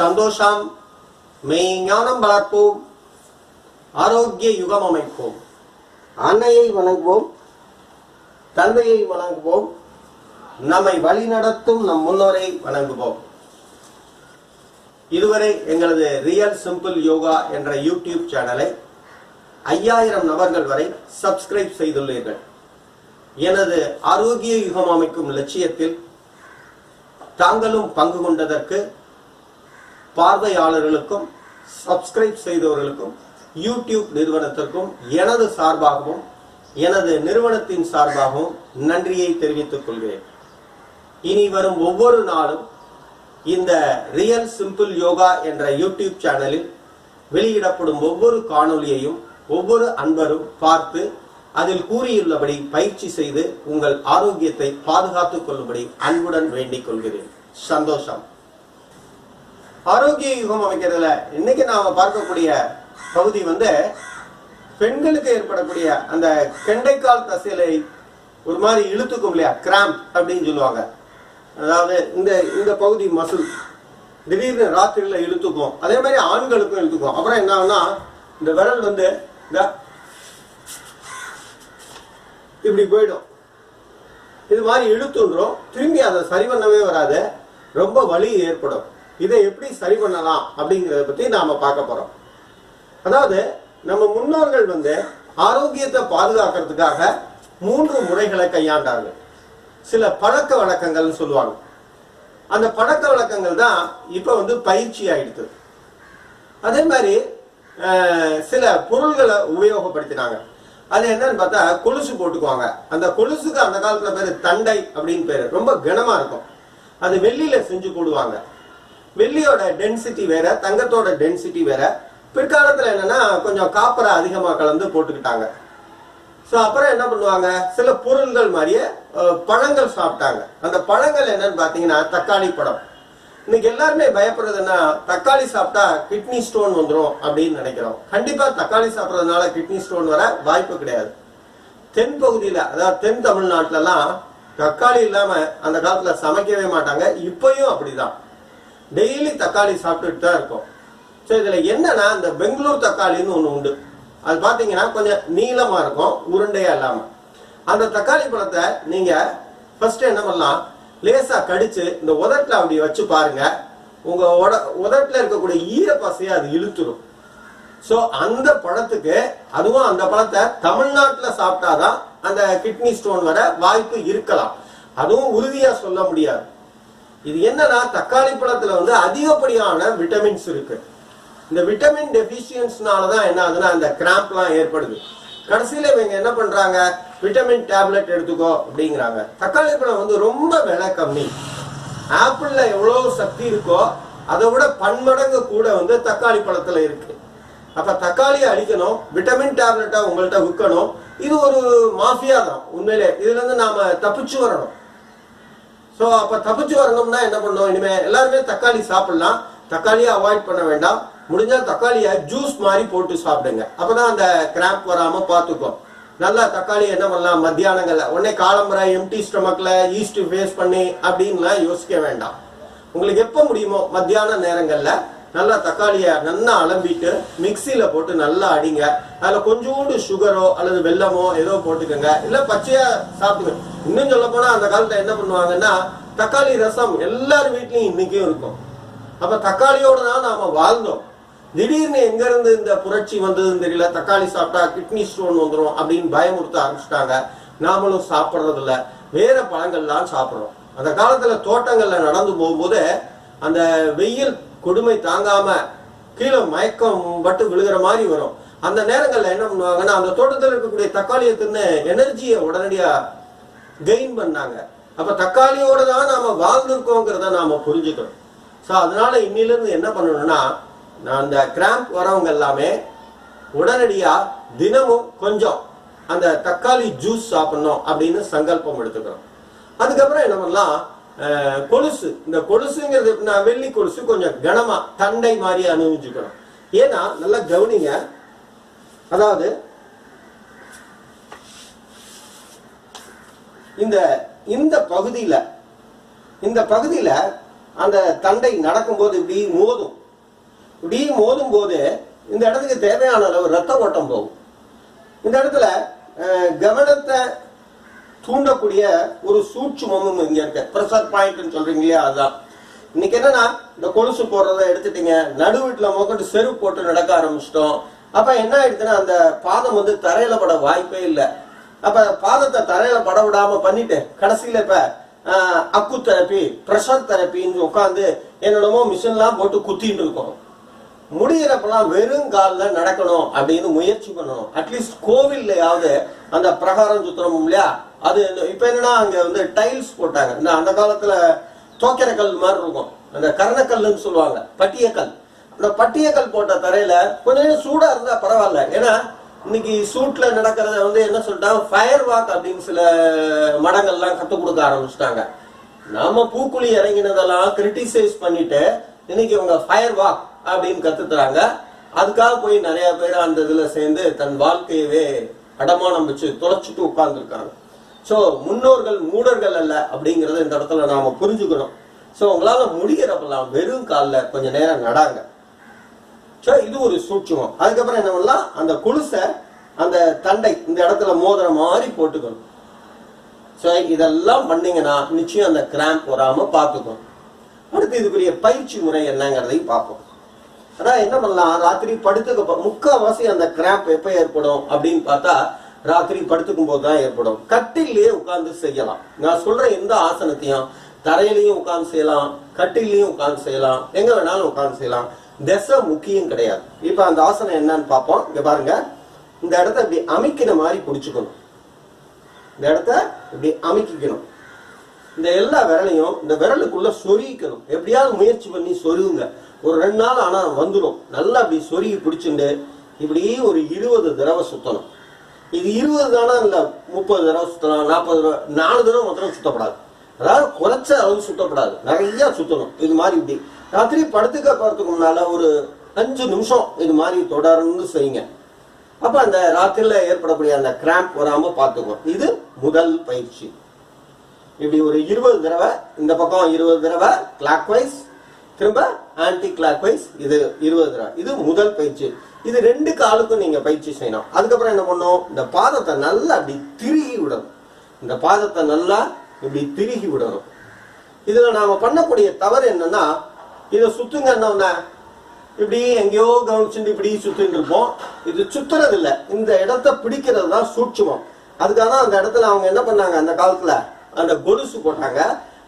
சந்தோஷம் மெய்ஞானம் வளர்ப்போம் ஆரோக்கிய யுகம் அமைப்போம். அன்னையை வணங்குவோம் தந்தையை வணங்குவோம் நம்மை வழிநடத்தும் நம் முன்னோரை வணங்குவோம். இதுவரை எங்களது ரியல் சிம்பிள் யோகா என்ற யூடியூப் சேனலை ஐயாயிரம் நபர்கள் வரை சப்ஸ்கிரைப் செய்துள்ளீர்கள். எனது ஆரோக்கிய யுகம் அமைக்கும் லட்சியத்தில் தாங்களும் பங்கு கொண்டதற்கு பார்வையாளர்களுக்கும் சப்ஸ்கிரைப் செய்தவர்களுக்கும் யூடியூப் நிறுவனத்திற்கும் எனது சார்பாகவும் எனது நிறுவனத்தின் சார்பாகவும் நன்றியை தெரிவித்துக் கொள்கிறேன். இனி வரும் ஒவ்வொரு நாளும் இந்த ரியல் சிம்பிள் யோகா என்ற யூடியூப் சேனலில் வெளியிடப்படும் ஒவ்வொரு காணொளியையும் ஒவ்வொரு அன்பரும் பார்த்து அதில் கூறியுள்ளபடி பயிற்சி செய்து உங்கள் ஆரோக்கியத்தை பாதுகாத்துக் கொள்ளும்படி அன்புடன் வேண்டிக் கொள்கிறேன். சந்தோஷம். ஆரோக்கிய யுகம் அமைக்கிறதுல இன்னைக்கு நாம பார்க்கக்கூடிய பகுதி வந்து பெண்களுக்கு ஏற்படக்கூடிய அந்த கெண்டைக்கால் தசையிலை ஒரு மாதிரி இழுத்துக்கும் இல்லையா? கிராம்ப் அப்படின்னு சொல்லுவாங்க. அதாவது இந்த இந்த பகுதி மசில் திடீர்னு ராத்திரியில இழுத்துக்கும். அதே மாதிரி ஆண்களுக்கும் இழுத்துக்கும். அப்புறம் என்ன ஆகும்னா இந்த விரல் வந்து இந்த இப்படி போயிடும். இது மாதிரி இழுத்துன்றோம். திரும்பி அதை சரி பண்ணவே வராது. ரொம்ப வலி ஏற்படும். இதை எப்படி சரி பண்ணலாம் அப்படிங்கிறத பத்தி நாம பார்க்க போறோம். அதாவது நம்ம முன்னோர்கள் வந்து ஆரோக்கியத்தை பாதுகாக்கிறதுக்காக மூன்று முறைகளை கையாண்டார்கள். சில பழக்க வழக்கங்கள்னு சொல்லுவாங்க. அந்த பழக்க வழக்கங்கள் தான் இப்ப வந்து பயிற்சி ஆயிடுது. அதே மாதிரி சில பொருள்களை உபயோகப்படுத்தினாங்க. அது என்னன்னு பார்த்தா கொலுசு போட்டுக்குவாங்க. அந்த கொலுசுக்கு அந்த காலத்துல பேரு தண்டை அப்படின்னு பேரு. ரொம்ப கனமா இருக்கும். அது வெள்ளியில செஞ்சு போடுவாங்க. வெள்ளியோட டென்சிட்டி வேற தங்கத்தோட டென்சிட்டி வேற. பிற்காலத்தில் என்னன்னா கொஞ்சம் காப்பரை அதிகமாக கலந்து போட்டுக்கிட்டாங்க. ஸோ அப்புறம் என்ன பண்ணுவாங்க? சில பொருள்கள் மாதிரியே பழங்கள் சாப்பிட்டாங்க. அந்த பழங்கள் என்னன்னு பார்த்தீங்கன்னா தக்காளி பழம். இன்னைக்கு எல்லாருமே பயப்படுறதுன்னா தக்காளி சாப்பிட்டா கிட்னி ஸ்டோன் வந்துடும் அப்படின்னு நினைக்கிறோம். கண்டிப்பா தக்காளி சாப்பிட்றதுனால கிட்னி ஸ்டோன் வர வாய்ப்பு கிடையாது. தென் பகுதியில் அதாவது தென் தமிழ்நாட்டிலலாம் தக்காளி இல்லாமல் அந்த காலத்தில் சமைக்கவே மாட்டாங்க. இப்பயும் அப்படிதான். டெய்லி தக்காளி சாப்பிட்டுட்டு தான் இருக்கும். ஸோ இதில் என்னன்னா இந்த பெங்களூர் தக்காளின்னு ஒன்று உண்டு. அது பார்த்தீங்கன்னா கொஞ்சம் நீளமாக இருக்கும் உருண்டையாக இல்லாமல் அந்த தக்காளி பழத்தை நீங்கள் ஃபர்ஸ்ட் என்ன பண்ணலாம் லேசாக கடிச்சு இந்த உதட்டில் அப்படி வச்சு பாருங்க. உங்க உட உதட்டில் இருக்கக்கூடிய ஈரப்பசையை அது இழுத்துடும் ஸோ அந்த பழத்துக்கு அதுவும் அந்த பழத்தை தமிழ்நாட்டில் சாப்பிட்டாதான் அந்த கிட்னி ஸ்டோன் வர வாய்ப்பு இருக்கலாம். அதுவும் உறுதியாக சொல்ல முடியாது. இது என்னன்னா தக்காளி பழத்தில் வந்து அதிகப்படியான விட்டமின்ஸ் இருக்கு. இந்த விட்டமின் டெபிஷியன்ஸ்னால தான் என்ன ஆகுதுன்னா அந்த கிராம்ப்லாம் ஏற்படுது. கடைசியில இவங்க என்ன பண்றாங்க? விட்டமின் டேப்லெட் எடுத்துக்கோ அப்படிங்கிறாங்க. தக்காளி பழம் வந்து ரொம்ப விலை கம்மி. ஆப்பிள்ல எவ்வளோ சக்தி இருக்கோ அதை விட பன்மடங்கு கூட வந்து தக்காளி பழத்துல இருக்கு. அப்போ தக்காளியை அழிக்கணும் விட்டமின் டேப்லெட்டை உங்கள்கிட்ட விற்கணும். இது ஒரு மாஃபியா தான் உண்மையிலே. இதுல இருந்து நாம தப்பிச்சு வரணும். ஸோ அப்போ தப்பிச்சு வரணும்னா என்ன பண்ணோம் இனிமே எல்லாருமே தக்காளி சாப்பிடலாம். தக்காளியை அவாய்ட் பண்ண வேண்டாம். முடிஞ்சால் தக்காளியை ஜூஸ் மாதிரி போட்டு சாப்பிடுங்க. அப்பதான் அந்த கிராம்ப் வராமல் பார்த்துக்கும். நல்லா தக்காளி என்ன பண்ணலாம்? மத்தியானங்களில். உடனே காலம்பரை எம்டி ஸ்டொமக்கில் ஈஸ்ட் ஃபேஸ் பண்ணி அப்படின்லாம் யோசிக்க வேண்டாம். உங்களுக்கு எப்போ முடியுமோ மத்தியான நேரங்களில் நல்லா தக்காளியை நல்லா அலம்பிட்டு மிக்சியில் போட்டு நல்லா அடிங்க. அதுல கொஞ்சோண்டு சுகரோ அல்லது வெல்லமோ ஏதோ போட்டுக்கோங்க. இல்ல பச்சையா சாப்பிடுங்க இன்னும் சொல்ல போனா அந்த காலத்துல என்ன பண்ணுவாங்கன்னா தக்காளி ரசம் எல்லார் வீட்லயும் இன்னைக்கும் இருக்கும். அப்ப தக்காளியோட தான் நாம வாழ்ந்தோம். திடீர்னு எங்க இருந்து இந்த புரட்சி வந்ததுன்னு தெரியல தக்காளி சாப்பிட்டா கிட்னி ஸ்டோன் வந்துடும் அப்படின்னு பயமுறுத்த ஆரம்பிச்சிட்டாங்க. நாமளும் சாப்பிட்றதில்ல. வேற பழங்கள்லாம் சாப்பிட்றோம். அந்த காலத்துல தோட்டங்கள்ல நடந்து போகும்போது அந்த வெயில் கொடுமை தாங்காம கீழே மயக்கம் பட்டு விழுகிற மாதிரி வரும். அந்த நேரங்களில் என்ன பண்ணுவாங்கன்னா அந்த தோட்டத்தில் இருக்கக்கூடிய தக்காளியை தின்னு எனர்ஜியை உடனடியாக கெயின் பண்ணாங்க. அப்போ தக்காளியோட தான் நாம் வாழ்ந்துருக்கோங்கிறத நாம் புரிஞ்சுக்கணும். ஸோ அதனால இன்னிலிருந்து என்ன பண்ணணும்னா நான் அந்த கிராம்ப் வரவங்க எல்லாமே உடனடியாக தினமும் கொஞ்சம் அந்த தக்காளி ஜூஸ் சாப்பிடணும் அப்படின்னு சங்கல்பம் எடுத்துக்கிறோம் அதுக்கப்புறம் என்ன பண்ணலாம் கொலுசு. இந்த கொலுசுங்கிறது எப்படின்னா வெள்ளி கொலுசு கொஞ்சம் கனமாக தண்டை மாதிரி அனுபவிச்சுக்கணும் ஏன்னா நல்லா கவனிங்க அதாவது இந்த இந்த பகுதியில் இந்த பகுதியில் அந்த தண்டை நடக்கும்போது இப்படி மோதும். இப்படி மோதும் போது இந்த இடத்துக்கு தேவையான அளவு ரத்த ஓட்டம் போகும். இந்த இடத்துல கவனத்தை தூண்டக்கூடிய ஒரு சூட்சுமமும் இங்க இருக்கு. ப்ரெஷர் பாயிண்ட்னு சொல்றீங்க இல்லையா? அதுதான் இன்னைக்கு என்னன்னா இந்த கொலுசு போடுறத எடுத்துட்டீங்க. நடுவீட்டுல முதட்டு செருப்பு போட்டு நடக்க ஆரம்பிச்சிட்டோம். அப்ப என்ன ஆயிடுச்சுன்னா அந்த பாதம் வந்து தரையில பட வாய்ப்பே இல்லை. அப்ப பாதத்தை தரையில பட விடாம பண்ணிட்டு கடைசியில இப்ப அக்கு தெரப்பி ப்ரெஷர் தெரப்பின்னு உட்காந்து என்னென்னமோ மிஷின்லாம் போட்டு குத்திட்டு இருக்கோம். முடியிறப்பெல்லாம் வெறும் காலில் நடக்கணும் அப்படின்னு முயற்சி பண்ணணும். அட்லீஸ்ட் கோவில்லையாவது அந்த பிரகாரம் சுத்தணும் இல்லையா? அது இப்போ என்னன்னா அங்கே வந்து டைல்ஸ் போட்டாங்க. இந்த அந்த காலத்தில் தோக்கிற கல் மாதிரி இருக்கும். அந்த கரணக்கல்லுன்னு சொல்லுவாங்க. பட்டியக்கல். அந்த பட்டியக்கல் போட்ட தரையில கொஞ்சம் நேரம் சூடா இருந்தா பரவாயில்ல. ஏன்னா இன்னைக்கு சூட்ல நடக்கிறத வந்து என்ன சொல்லிட்டாங்க? ஃபயர் வாக் அப்படின்னு சில மடங்கள்லாம் கற்றுக் கொடுக்க ஆரம்பிச்சிட்டாங்க. நாம பூக்குழி இறங்கினதெல்லாம் கிரிட்டிசைஸ் பண்ணிட்டு இன்னைக்கு இவங்க ஃபயர் வாக் அப்படின்னு கத்துத்துறாங்க அதுக்காக போய் நிறைய பேர் அந்த இதுல சேர்ந்து தன் வாழ்க்கையவே அடமானம் வச்சு தொலைச்சிட்டு உட்கார்ந்துருக்காங்க. ஸோ முன்னோர்கள் மூடர்கள் அல்ல அப்படிங்கறத இந்த இடத்துல நாம புரிஞ்சுக்கணும். ஸோ உங்களால முடிகிறப்பெல்லாம் வெறும் காலில் கொஞ்ச நேரம் நடாங்க. ஸோ இது ஒரு சூட்சமம். அதுக்கப்புறம் என்ன பண்ணலாம் அந்த குலுசை அந்த தண்டை இந்த இடத்துல மோதிர மாதிரி போட்டுக்கணும். ஸோ இதெல்லாம் பண்ணீங்கன்னா நிச்சயம் அந்த கிராம்ப் வராமல் பார்த்துக்கணும். அடுத்து இதுக்குரிய பயிற்சி முறை என்னங்கிறதையும் பார்ப்போம். அதான் என்ன பண்ணலாம் ராத்திரி படுத்துக்க முக்கால்வாசி அந்த கிராம்ப் எப்போ ஏற்படும் அப்படின்னு பார்த்தா ராத்திரி படுத்துக்கும் போது தான் ஏற்படும். கட்டிலேயே உட்கார்ந்து செய்யலாம். நான் சொல்ற எந்த ஆசனத்தையும் தரையிலையும் உட்கார்ந்து செய்யலாம் கட்டிலையும் உட்கார்ந்து செய்யலாம் எங்க வேணாலும் உட்கார்ந்து செய்யலாம். திசை முக்கியம் கிடையாது. இப்ப அந்த ஆசனம் என்னன்னு பார்ப்போம். இங்க பாருங்க. இந்த இடத்த இப்படி அமைக்கிற மாதிரி பிடிச்சிக்கணும். இந்த இடத்த இப்படி அமைக்கிக்கணும். இந்த எல்லா விரலையும் இந்த விரலுக்குள்ள சொருகிக்கணும். எப்படியாவது முயற்சி பண்ணி சொருகுங்க. ஒரு ரெண்டு நாள் ஆனா வந்துடும் நல்லா அப்படி சொருகி பிடிச்சுண்டு இப்படி ஒரு இருபது தடவை சுத்தணும். இது இருபது தானா இல்லை முப்பது தடவை சுத்தலாம் நாற்பது தடவை நாலு தடவை மாத்திரம் சுத்தப்படாது. அதாவது குறைச்ச அளவு சுத்தப்படாது. நிறைய சுத்தணும். இது மாதிரி இப்படி ராத்திரி படுத்துக்க போறதுக்கு முன்னால ஒரு அஞ்சு நிமிஷம் இது மாதிரி தொடர்ந்து செய்யுங்க. அப்ப அந்த ராத்திரில ஏற்படக்கூடிய அந்த கிராம்ப் வராம பார்த்துக்கும் இது முதல் பயிற்சி. இப்படி ஒரு இருபது தடவை இந்த பக்கம் இருபது தடவை கிளாக் வைஸ் திரும்ப ஆன்டி கிளாக் வைஸ் இது இருபது தடவை. இது முதல் பயிற்சி. இது ரெண்டு காலுக்கும் நீங்க பயிற்சி செய்யணும். அதுக்கப்புறம் என்ன பண்ணும்? இந்த பாதத்தை நல்லா அப்படி திருகி விடணும். இந்த பாதத்தை நல்லா இப்படி திருகி விடணும். இதுல நாம பண்ணக்கூடிய தவறு என்னன்னா இதை சுத்துங்கன்னா இப்படி எங்கேயோ கவனிச்சுட்டு இப்படி சுத்தின்னு இருப்போம். இது சுத்துறது இல்லை இந்த இடத்த பிடிக்கிறது தான் சூட்சமம். அதுக்காக தான் அந்த இடத்துல அவங்க என்ன பண்ணாங்க? அந்த காலத்துல அந்த கொலுசு போட்டாங்க.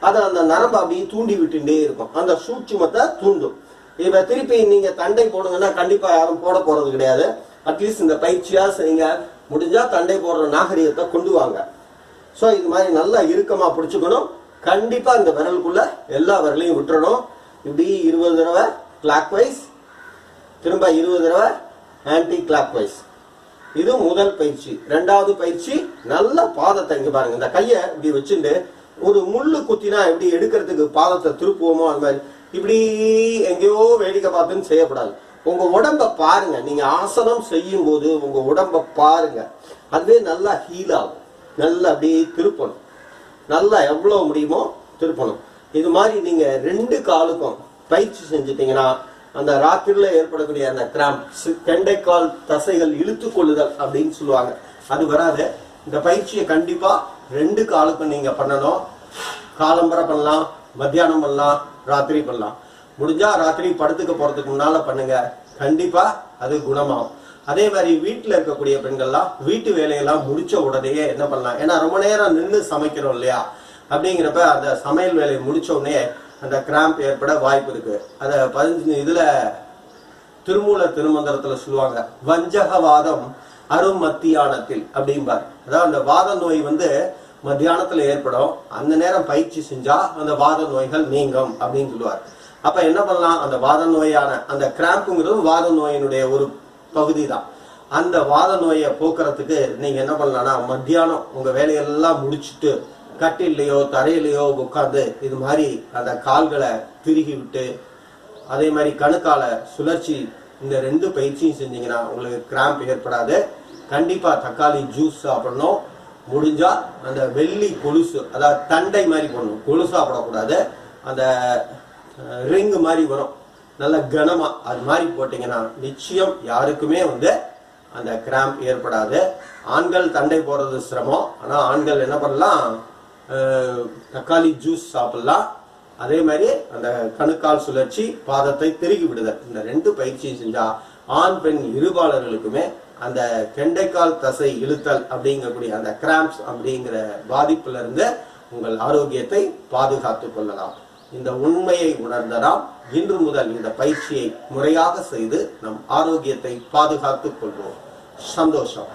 அதை அந்த நரம்பு அப்படியே தூண்டி விட்டுட்டே இருக்கும். அந்த சூட்சுமத்தை தூண்டும். இப்ப திருப்பி நீங்க தண்டை போடுங்கன்னா கண்டிப்பா யாரும் போட போறது கிடையாது. அட்லீஸ்ட் இந்த பயிற்சியா செய்யுங்க முடிஞ்சா தண்டை போடுற நாகரிகத்தை கொண்டு வாங்க. ஸோ இது மாதிரி நல்லா இறுக்கமா பிடிச்சுக்கணும். கண்டிப்பா இந்த விரலுக்குள்ள எல்லா விரலையும் விட்டுறணும். இப்படி இருபது தடவை கிளாக் வைஸ் திரும்ப இருபது தடவை ஆன்டி கிளாக் வைஸ் இது முதல் பயிற்சி. ரெண்டாவது பயிற்சி நல்ல பாதத்தை இங்கே பாருங்க. இந்த கையை இப்படி வச்சுட்டு ஒரு முள்ளு குத்தினா எப்படி எடுக்கிறதுக்கு பாதத்தை திருப்புவோமோ அந்த மாதிரி. இப்படி எங்கேயோ வேடிக்கை பார்த்துன்னு செய்யப்படாது உங்க உடம்ப பாருங்க. நீங்க ஆசனம் செய்யும் போது உங்க உடம்ப பாருங்க. அதுவே நல்லா ஹீல் ஆகும். நல்லா அப்படியே திருப்பணும். நல்லா எவ்வளோ முடியுமோ திருப்பணும். இது மாதிரி நீங்க ரெண்டு காலுக்கும் பயிற்சி செஞ்சிட்டீங்கன்னா அந்த ராத்திரில ஏற்படக்கூடிய அந்த கிராம் கெண்டைக்கால் தசைகள் இழுத்து கொள்ளுதல் அப்படின்னு சொல்லுவாங்க. அது வராது. இந்த பயிற்சியை கண்டிப்பா ரெண்டு காலுக்கும் நீங்க பண்ணணும். காலம்பரை பண்ணலாம் மத்தியானம் பண்ணலாம் ராத்திரி பண்ணலாம். முடிஞ்சா ராத்திரி படுத்துக்க போறதுக்கு முன்னால பண்ணுங்க. கண்டிப்பா அது குணமாகும். அதே மாதிரி வீட்டில் இருக்கக்கூடிய பெண்கள்லாம் வீட்டு வேலையெல்லாம் முடிச்ச உடனேயே என்ன பண்ணலாம்? ஏன்னா ரொம்ப நேரம் நின்று சமைக்கிறோம் இல்லையா? அப்படிங்கிறப்ப அந்த சமையல் வேலையை முடிச்ச உடனே அந்த கிராம்ப் ஏற்பட வாய்ப்பு இருக்கு. அதை பதினஞ்சு இதுல திருமூல திருமந்திரத்துல சொல்லுவாங்க வஞ்சகவாதம் அரும் மத்தியானத்தில் அப்படிம்பார். அதாவது அந்த வாத நோய் வந்து மத்தியானத்துல ஏற்படும். அந்த நேரம் பயிற்சி செஞ்சா அந்த வாத நோய்கள் நீங்கும் அப்படின்னு சொல்லுவார். அப்ப என்ன பண்ணலாம்? அந்த வாத நோயான அந்த கிராம்புங்கிறதும் வாத நோயினுடைய ஒரு பகுதி தான் அந்த வாத நோயை போக்குறதுக்கு நீங்க என்ன பண்ணலாம்னா மத்தியானம் உங்க வேலையெல்லாம் முடிச்சுட்டு கட்டிலையோ தரையிலையோ உட்காந்து இது மாதிரி அந்த கால்களை திருகி விட்டு அதே மாதிரி கணுக்கால சுழற்சி இந்த ரெண்டு பயிற்சியும் செஞ்சீங்கன்னா உங்களுக்கு கிராம்ப் ஏற்படாது. கண்டிப்பாக தக்காளி ஜூஸ் சாப்பிடணும். முடிஞ்சால் அந்த வெள்ளி கொலுசு அதாவது தண்டை மாதிரி போடணும். கொலுசு சாப்பிடக்கூடாது அந்த ரிங்கு மாதிரி வரும். நல்ல கனமாக அது மாதிரி போட்டிங்கன்னா நிச்சயம் யாருக்குமே வந்து அந்த கிராம்ப் ஏற்படாது. ஆண்கள் தண்டை போடுறது சிரமம். ஆனால் ஆண்கள் என்ன பண்ணலாம்? தக்காளி ஜூஸ் சாப்பிடலாம். அதே மாதிரி அந்த கணுக்கால் சுழற்சி பாதத்தை திருகி விடுதல். இந்த ரெண்டு பயிற்சியும் செஞ்சா ஆண் பெண் இருபாளர்களுக்குமே அந்த கெண்டைக்கால் தசை இழுத்தல் அப்படிங்கக்கூடிய அந்த கிராம்ப்ஸ் அப்படிங்கிற பாதிப்புல இருந்து உங்கள் ஆரோக்கியத்தை பாதுகாத்து கொள்ளலாம். இந்த உண்மையை உணர்ந்த நாம் இன்று முதல் இந்த பயிற்சியை முறையாக செய்து நம் ஆரோக்கியத்தை பாதுகாத்துக் கொள்வோம். சந்தோஷம்.